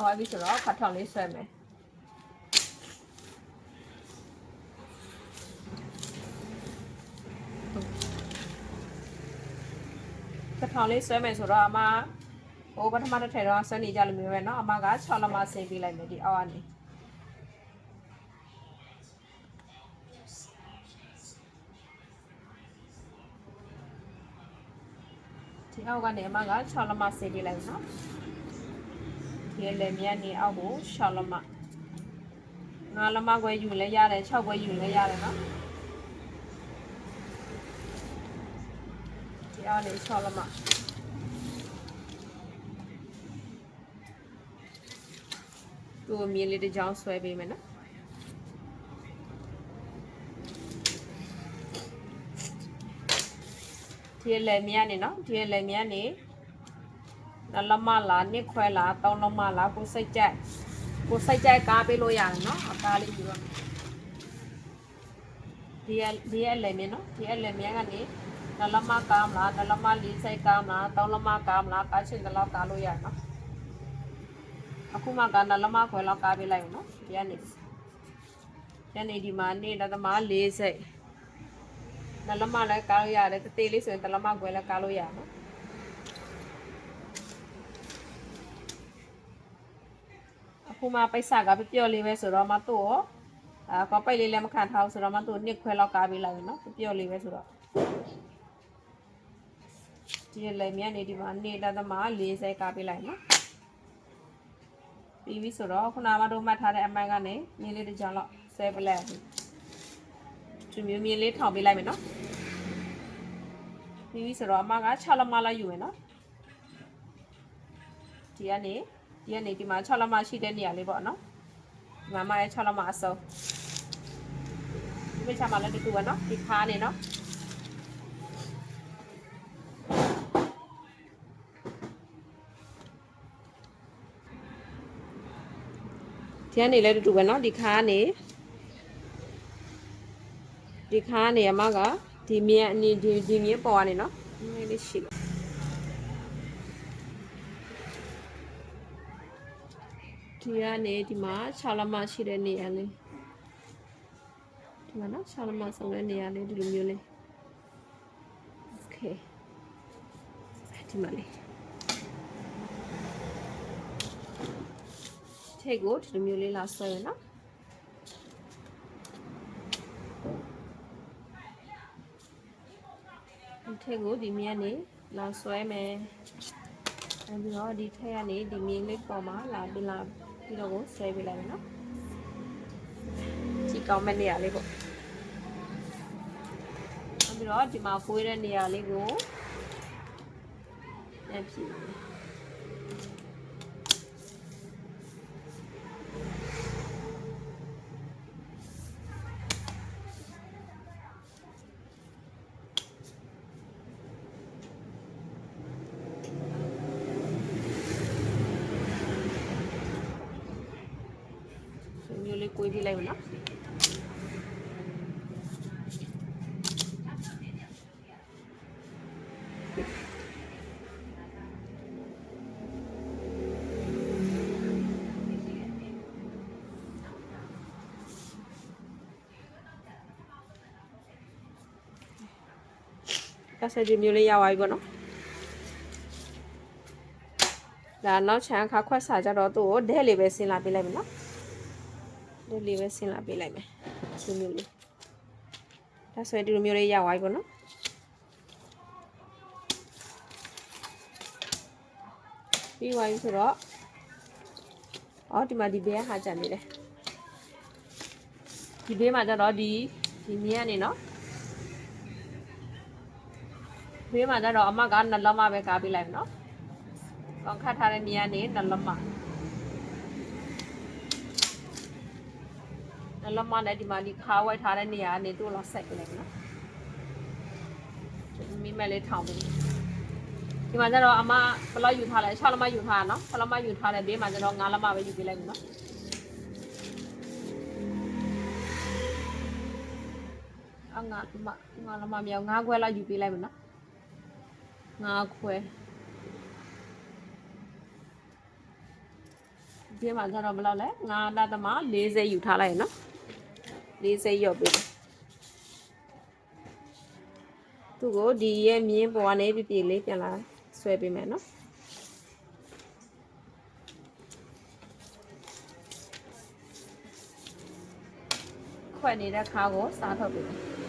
ရောက်သွားပြီဆိုတော့ခါထောင်လေးဆွဲမယ်ခါထောင်လေးဆွဲမယ်ဆိုတော့အမဟိုပထမတစ်ထည့်တော့ဆွဲနေကြလို့မျိုးပဲเนาะအမက6လက်မဆင်းပေးလိုက်မယ်ဒီအောက်ကနေဒီအောက်ကနေအမက6လက်မဆင်းပေးလိုက်မ ရဲလယ်မြတ်နေအောက်ကို6လမ9လမခွဲယူလည်းရတယ်6ခွဲယူလည်းရတယ်နော်ဒီအားလေး6လမသူ့ကိုမြေလေးတစ်ကြောင်းဆွဲပေးမယ်နော်ဒီလေမြန်နေနော်ဒီလေမြန်နေ နလမလားနှစ်ခွဲလားတောင်းလမလားကိုစိတ်ကြိုက်ကိုစိတ်ကြိုက်ကားပေးလို့ရတယ်နော်အကားလေးယူတော့ဒီရဒီရလည်းမြင်နော်ဒီရလည်းမြင်ကနေနလမကားမလားနလမလေးစိတ်ကားမလားတောင်းလမကားမလားကားချင်တယ်လို့ကားလို့ရနော်အခုမှကနလမခွဲလောက်ကားပေးလိုက်နော်ဒီကနေညနေဒီမှာနေတသမလေးစိတ်နလမလည်းကားလို့ရတယ်တသေးလေးဆိုရင်တလမခွဲလည်းကားလို့ရနော် ခုမှပိတ်စကပျော့လေးပဲဆိုတော့မတို့ရောအာကပိတ်လေးလည်းမခံထားဘူးဆိုတော့မတို့နှစ်ခွဲလောက်ကားပေးလိုက်မယ်နော်ပျော့လေးပဲဆိုတော့ဒီလည်းမြန်နေဒီမှာနေတာသမား40ကားပေးလိုက်နော်ပြီးပြီဆိုတော့ခုနကမတို့မှတ်ထားတဲ့အမိုင်းကနေမြင်းလေးတစ်ကြောင်လောက်ဆဲပလက်ဒီမျိုးမြင်းလေးထောင်ပေးလိုက်မယ်နော်ပြီးပြီဆိုတော့အမက6လက်မလောက်ယူမယ်နော်ဒီကနေ ဒီကနေဒီမှာ6လက်မရှိတဲ့နေရာလေးပေါ့နော်ဒီမှာမှလည်း6လက်မအစုံဒီမိချာမှာလည်းတူတူပဲနော်ဒီခါနေနော်ဒီကနေလည်းတူတူပဲနော်ဒီခါနေဒီခါနေအမကဒီမြင်းအနီဒီဒီမြင်းပေါ်ကနေနော်နည်းနည်းလေးရှိလို့ ဒီကနေဒီမှာ6လမရှိတဲ့နေရာလေးဒီမှာနော်6လမဆုံးတဲ့နေရာလေးဒီလိုမျိုးလေး Okay ဒီမှာလေးထိတ်ကိုဒီလိုမျိုးလေးလာဆွဲရနော်ဒီထိတ်ကိုဒီမြက်နေလာဆွဲမယ်အဲဒီတော့ဒီထက်ကနေဒီမြင်းလေးပေါ်မှာလာပြလာ ပြီးတော့ကိုဆွဲပေးလိုက်မယ်နော်ကြည့်ကောင်းမဲ့နေရာလေးပေါ့အဲပြီးတော့ဒီမှာဖွေးတဲ့နေရာလေးကိုပြန်ဖြည့် ကိုွေးပြလိုက်မယ်နော်ကဆက်ဒီမျိုးလေးရသွားပြီပေါ့နော်ဒါနောက်ချမ်းခါခွက်စာကြတော့သူ့ကိုဒဲလေးပဲဆင်းလာပေးလိုက်မယ်နော် ဒီလေးပဲဆင်းလာပေးလိုက်မယ်ဒီမျိုးလေးဒါဆိုရင်ဒီလိုမျိုးလေးရသွားပြီပေါ့နော်ပြီးသွားပြီဆိုတော့အော်ဒီမှာဒီဘေးကဟာကြံနေတယ်ဒီဘေးမှာကျတော့ဒီဒီမြင်းကနေနော်ဘေးမှာကျတော့အမကနှလုံးမပဲကားပေးလိုက်မယ်နော်ကောင်းခတ်ထားတဲ့မြင်းကနေနှလုံးမ နှလုံးမနဲ့ဒီမှာဒီခါဝိုက်ထားတဲ့နေရာကနေတို့လောက်ဆက်ပြလိုက်နော်မိမလေးထောင်ပြီးဒီမှာကျတော့အမဘယ်လောက်ယူထားလဲ6လက်မယူထားတာနော်6လက်မယူထားတဲ့ဘေးမှာကျတော့9လက်မပဲယူပေးလိုက်မယ်နော်အငါမငါလက်မမြောက်9ခွဲလောက်ယူပေးလိုက်မယ်နော်9ခွဲဒီမှာကျတော့ဘယ်လောက်လဲ9လက်သမ40ယူထားလိုက်ရနော် 40ရော့ပေးတယ်သူ့ကိုဒီရဲ့မြင်းပေါ်ကနေပြပြလေးပြန်လာဆွဲပေးမယ်နော်ခွက်နေတဲ့ခါကိုစားထုတ်ပေးမယ်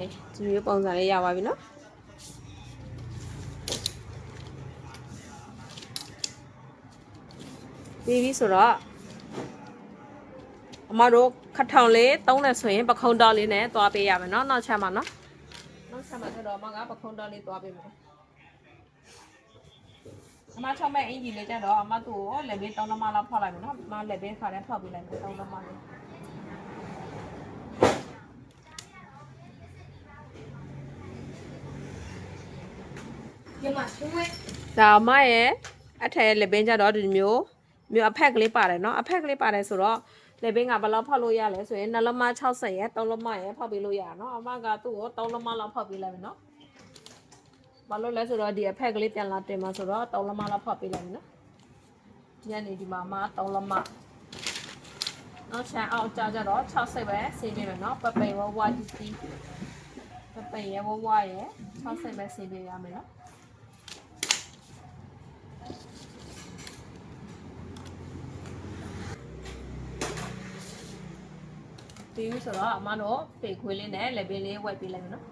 ဒီမျိုးပုံစံလေးရပါပြီနော်ပြီးပြီဆိုတော့အမတို့ခထောင်လေးတုံးတယ်ဆိုရင်ပခုံးတော်လေးနဲ့သွားပေးရမယ်နော်နောက်ချက်မှာနော်နောက်ချက်မှာဆိုတော့အမကပခုံးတော်လေးသွားပေးမယ်အမချောင်းမဲ့အင်ဂျီလေးကြတော့အမသူ့ကိုလက်ဘေးတောင်းလမလောက်ဖောက်လိုက်မယ်နော်အမလက်ဘေးခါထဲဖောက်ပေးလိုက်မယ်တောင်းလမလေး ဒီမှာဆွေးနွေးဒါအမရဲ့အထက်ရဲ့လက်ဘင်းကြတော့ဒီမျိုးမျိုးအဖက်ကလေးပါတယ်နော်အဖက်ကလေးပါတယ်ဆိုတော့လက်ဘင်းကဘယ်လောက်ဖောက်လို့ရလဲဆိုရင်နှလုံးမ60ရဲ့3လုံးမရဲ့ဖောက်ပေးလို့ရတာနော်အမကသူ့ကို3လုံးမလောက်ဖောက်ပေးလိုက်မယ်နော်ဘာလို့လဲဆိုတော့ဒီအဖက်ကလေးပြန်လာတင်မှာဆိုတော့3လုံးမလောက်ဖောက်ပေးလိုက်မယ်နော်ဒီကနေဒီမှာအမ3လုံးမနောက်ချန်အောင်ကြကြတော့60ပဲစီးပေးမယ်နော်ပပိန်ဝဝဒီစီပပိန်ရဝဝရဲ့60ပဲစီးပေးရမယ်နော် ပြီးပြီဆိုတော့အမတို့ပေခွေးလေးနဲ့လက်ပင်လေးဝက်ပေးလိုက်မယ်နော်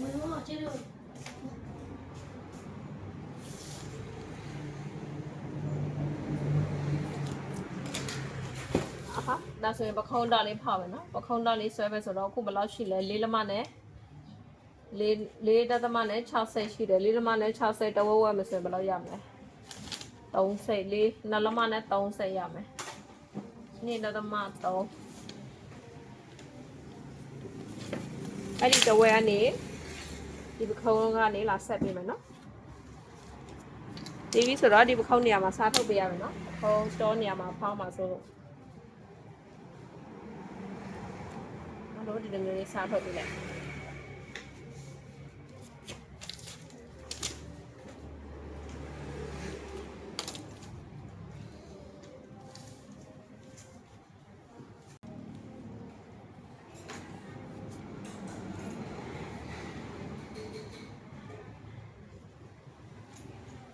မလို့ကျေလို့အဟာဒါဆိုရင်ပခုံးတော်လေးဖောက်မယ်နော်ပခုံးတော်လေးဆွဲပဲဆိုတော့အခုဘယ်လောက်ရှိလဲလေးလက်မနဲ့လေးလေးတသမနဲ့60ရှိတယ်လေးလက်မနဲ့60တဝက်ဝက်မဆိုရင်ဘယ်လောက်ရမလဲ 30လေးနှစ်လက်မနဲ့30ရမယ်နေ့တသမ3အဲ့ဒီတဝက်ကနေဒီပခုံးကနေလာဆက်ပေးမယ်နော်ဒီပြီဆိုတော့ဒီပခုံးနေရာမှာစားထုတ်ပေးရမယ်နော်ပခုံးစတောနေရာမှာဖောင်းမှာဆိုလို့အဲ့တော့ဒီလိုမျိုးလေးစားထုတ်ပေးလိုက်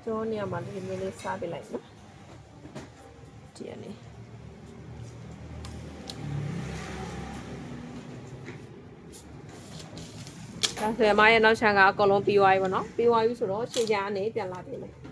ကျိုးနေရာမှာဒီလိုမျိုးလေးစားပေးလိုက်နော်ဒီအနေဒါဆိုရင်မရဲ့နောက်ချန်ကအကုန်လုံးပြီးသွားပြီပေါ့နော်ပြီးသွားပြီဆိုတော့ရှေ့ချန်အနေပြန်လာပြီမယ်